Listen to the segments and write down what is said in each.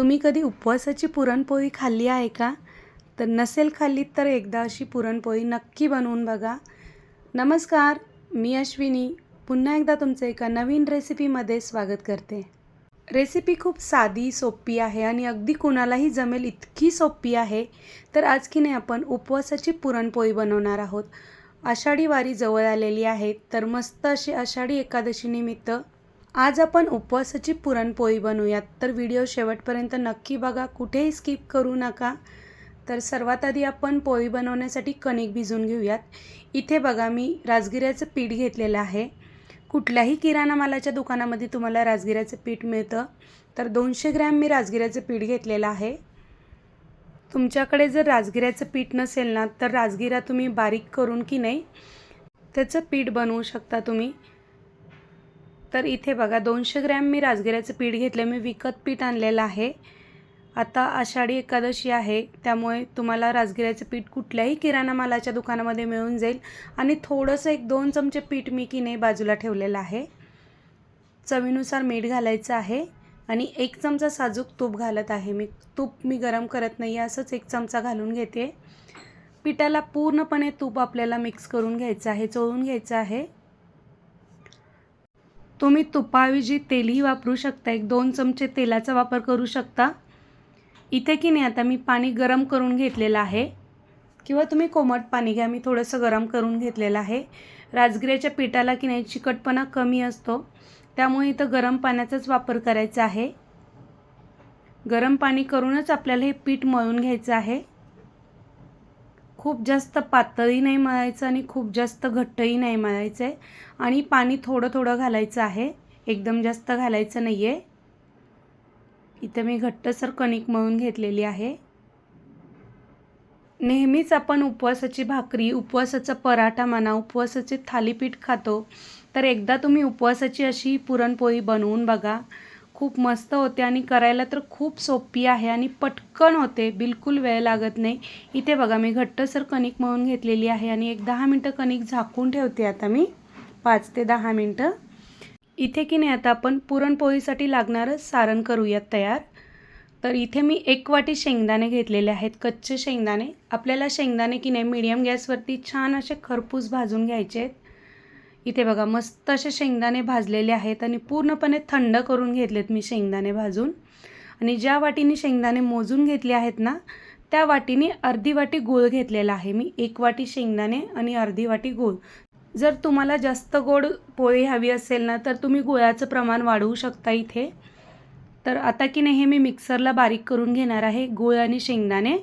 तुम्ही कधी उपवासाची पुरणपोळी खाल्ली आहे का? तर नसेल खाल्ली तर एकदा अशी पुरणपोळी नक्की बनवून बघा. नमस्कार मी अश्विनी. पुन्हा एकदा तुमचं एका नवीन रेसिपीमध्ये स्वागत करते. रेसिपी खूप साधी सोपी आहे आणि अगदी कुणालाही जमेल इतकी सोपी आहे. तर आज की नाही आपण उपवासाची पुरणपोळी बनवणार आहोत. आषाढी वारी जवळ आलेली आहे तर मस्त अशी आषाढी एकादशी निमित्त आज आपण उपवासाची पुरणपोळी बनवूयात. तर व्हिडिओ शेवटपर्यंत नक्की बघा कुठेही स्किप करू नका. तर सर्वात आधी आपण पोळी बनवण्यासाठी कणिक भिजून घेऊयात. इथे बघा मी राजगिऱ्याचं पीठ घेतलेलं आहे. कुठल्याही किराणा मालाच्या दुकानामध्ये तुम्हाला राजगिऱ्याचं पीठ मिळतं. तर दोनशे ग्रॅम मी राजगिऱ्याचं पीठ घेतलेलं आहे. तुमच्याकडे जर राजगिऱ्याचं पीठ नसेल ना तर राजगिरा तुम्ही बारीक करून की नाही त्याचं पीठ बनवू शकता तुम्ही. तर इथे बघा दोनशे ग्रॅम मी राजगिऱ्याचं पीठ घेतलं. मी विकत पीठ आणलेलं आहे. आता आषाढी एकादशी आहे त्यामुळे तुम्हाला राजगिऱ्याचं पीठ कुठल्याही किराणा मालाच्या दुकानामध्ये मिळून जाईल. आणि थोडंसं एक दोन चमचे पीठ मी की नाही बाजूला ठेवलेलं आहे. चवीनुसार मीठ घालायचं आहे आणि एक चमचा साजूक तूप घालत आहे मी. तूप मी गरम करत नाही असंच एक चमचा घालून घेते. पिठाला पूर्णपणे तूप आपल्याला मिक्स करून घ्यायचं आहे चोळून घ्यायचं आहे. तुम्ही तुपाऐवजी तेलही वापरू शकता. एक दोन चमचे तेलाचा वापर करू शकता. इथे की नाही आता मी पाणी गरम करून घेतलेलं आहे. किंवा तुम्ही कोमट पाणी घ्या मी थोडंसं गरम करून घेतलेलं आहे. राजगिऱ्याच्या पिठाला की नाही चिकटपणा कमी असतो. त्यामुळे इथं गरम पाण्याचाच वापर करायचा आहे. गरम पाणी करूनच आपल्याला हे पीठ मळून घ्यायचं आहे. खूप जास्त पातळी नाही मळायचं आणि खूप जास्त घट्टही नाही मळायचं आहे. आणि पाणी थोडं थोडं घालायचं आहे. एकदम जास्त घालायचं नाही आहे इथं मी घट्टसर कणिक मळून घेतलेली आहे. नेहमीच आपण उपवासाची भाकरी उपवासाचा पराठा म्हणा उपवासाचे थालीपीठ खातो. तर एकदा तुम्ही उपवासाची अशी पुरणपोळी बनवून बघा. खूप मस्त होते आणि करायला तर खूप सोपी आहे आणि पटकन होते बिलकुल वेळ लागत नाही. इथे बघा मी घट्टसर कणिक म्हणून घेतलेली आहे आणि एक दहा मिनटं कणिक झाकून ठेवते आता मी पाच ते दहा मिनटं. इथे की नाही आता आपण पुरणपोळीसाठी लागणारं सारण करूयात तयार. तर इथे मी एक वाटी शेंगदाणे घेतलेले आहेत कच्चे शेंगदाणे. आपल्याला शेंगदाणे की नाही मीडियम गॅसवरती छान असे खरपूस भाजून घ्यायचे आहेत. इथे बघा मस्त असे शेंगदाणे भाजलेले आहेत आणि पूर्णपणे थंड करून घेतलेत मी शेंगदाणे भाजून. आणि ज्या वाटीने शेंगदाणे मोजून घेतले आहेत ना त्या वाटीने अर्धी वाटी गूळ घेतलेला आहे मी. एक वाटी शेंगदाणे आणि अर्धी वाटी गूळ. जर तुम्हाला जास्त गोड पोळी हवी असेल ना तर तुम्ही गुळाचं प्रमाण वाढवू शकता इथे. तर आता की नाही हे मी मिक्सरला बारीक करून घेणार आहे गूळ आणि शेंगदाणे.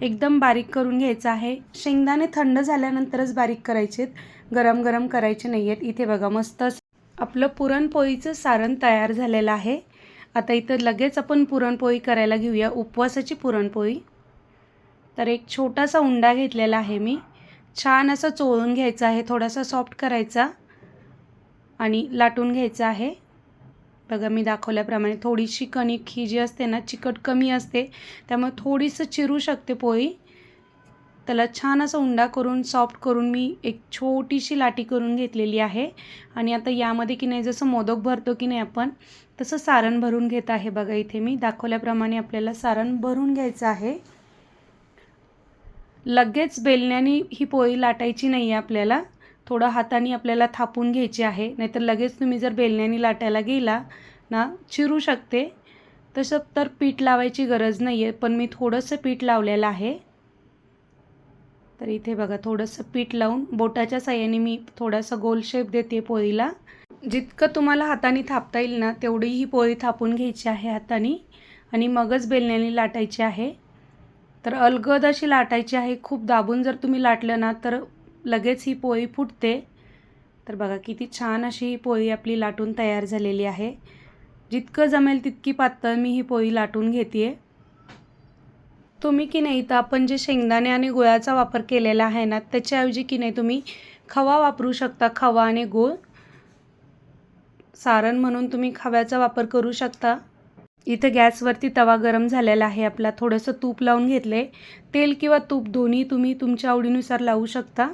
एकदम बारीक करून घ्यायचं आहे. शेंगदाणे थंड झाल्यानंतरच बारीक करायचे गरम गरम करायचे नाही आहेत इथे बघा मस्त आपलं पुरणपोळीचं सारण तयार झालेलं आहे. आता इथं लगेच आपण पुरणपोळी करायला घेऊया. उपवासाची पुरणपोळी. तर एक छोटासा उंडा घेतलेला आहे मी. छान असं चोळून घ्यायचा आहे. थोडासा सॉफ्ट करायचा. आणि लाटून घ्यायचा आहे. बघा मी दाखवल्याप्रमाणे थोडीशी कणिक ही जी असते ना चिकट कमी असते. त्यामुळे थोडीसं चिरू शकते पोळी. त्याला छान असं उंडा करून सॉफ्ट करून मी एक छोटीशी लाटी करून घेतलेली आहे. आणि आता यामध्ये की नाही जसं मोदक भरतो की नाही आपण तसं सारण भरून घेत आहे बघा इथे मी. दाखवल्याप्रमाणे आपल्याला सारण भरून घ्यायचं आहे. लगेच बेलण्याने ही पोळी लाटायची नाही आहे आपल्याला. थोडं हाताने आपल्याला थापून घ्यायची आहे. नाहीतर लगेच तुम्ही जर बेलण्याने लाटायला गेला ना चिरू शकते. तसं तर पीठ लावायची गरज नाही आहे पण मी थोडंसं पीठ लावलेलं आहे. तर इथे बघा थोडंसं पीठ लावून बोटाच्या साह्याने मी थोडासा गोल शेप देते पोळीला. जितकं तुम्हाला हाताने थापता येईल ना तेवढी ही पोळी थापून घ्यायची आहे हाताने आणि मगच बेलण्याने लाटायची आहे. तर अलगद अशी लाटायची आहे खूप दाबून जर तुम्ही लाटलं ना तर लगेच ही पोळी फुटते. तर बघा किती छान अशी ही पोळी आपली लाटून तयार झालेली आहे. जितकं जमेल तितकी पातळ मी ही पोळी लाटून घेते तुम्ही की नाही तर आपण जे शेंगदाणे आणि गुळाचा वापर केलेला आहे ना त्याच्याऐवजी की नाही तुम्ही खवा वापरू शकता खवा आणि गूळ. सारण म्हणून तुम्ही खव्याचा वापर करू शकता. इथं गॅसवरती तवा गरम झालेला आहे आपला थोडंसं तूप लावून घेतले तेल किंवा तूप दोन्ही तुम्ही तुमच्या आवडीनुसार लावू शकता.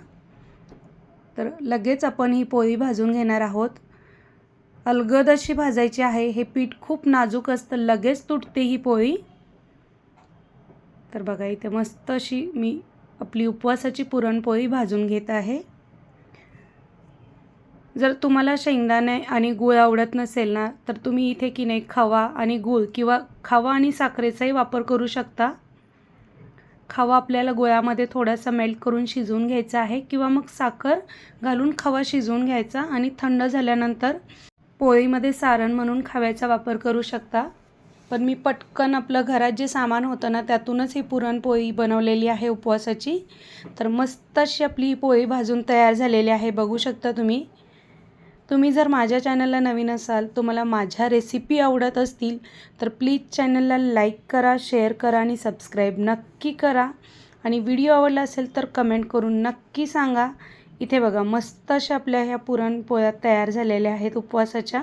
तर लगेच आपण ही पोळी भाजून घेणार आहोत. अलगद अशी भाजायची आहे. हे पीठ खूप नाजूक असतं. लगेच तुटते ही पोळी. तर बघा इथे मस्त अशी मी आपली उपवासाची पुरणपोळी भाजून घेत आहे. जर तुम्हाला शेंगदाणे आणि गूळ आवडत नसेल ना तर तुम्ही इथे की नाही खवा आणि गूळ किंवा खवा आणि साखरेचाही वापर करू शकता. खवा आपल्याला गोळ्यामध्ये थोडासा मेल्ट करून शिजवून घ्यायचा आहे किंवा मग साखर घालून खवा शिजवून घ्यायचा आणि थंड झाल्यानंतर पोळीमध्ये सारण म्हणून खव्याचा वापर करू शकता. पण मी पटकन आपलं घरात जे सामान होतं ना त्यातूनच ही पुरणपोळी बनवलेली आहे उपवासाची. तर मस्त अशी आपली ही पोळी भाजून तयार झालेली आहे. बघू शकता तुम्ही. तुम्ही जर माझ्या चॅनलला नवीन असाल तुम्हाला माझ्या रेसिपी आवडत असतील तर प्लीज चॅनलला लाईक करा शेअर करा आणि सबस्क्राईब नक्की करा. आणि व्हिडिओ आवडला असेल तर कमेंट करून नक्की सांगा. इथे बघा मस्त अशा आपल्या ह्या पुरणपोळ्या तयार झालेल्या आहेत उपवासाच्या.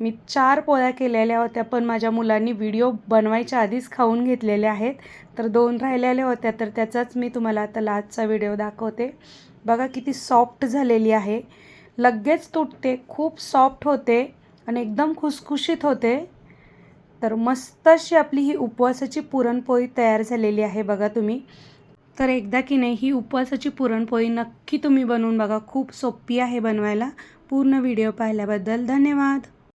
मी चार पोळ्या केलेल्या होत्या पण माझ्या मुलांनी व्हिडिओ बनवायच्या आधीच खाऊन घेतलेल्या आहेत. तर दोन राहिलेल्या होत्या तर त्याचाच मी तुम्हाला आता लास्टचा व्हिडिओ दाखवते. बघा किती सॉफ्ट झालेली आहे. लगेच तुटते खूप सॉफ्ट होते आणि एकदम खुसखुशीत होते. तर मस्त अशी आपली ही उपवासाची पुरणपोळी तयार झालेली आहे बघा तुम्ही. तर एकदा की नाही ही उपवासाची पुरणपोळी नक्की तुम्ही बनवून बघा. खूप सोपी आहे बनवायला. पूर्ण व्हिडिओ पाहिल्याबद्दल धन्यवाद.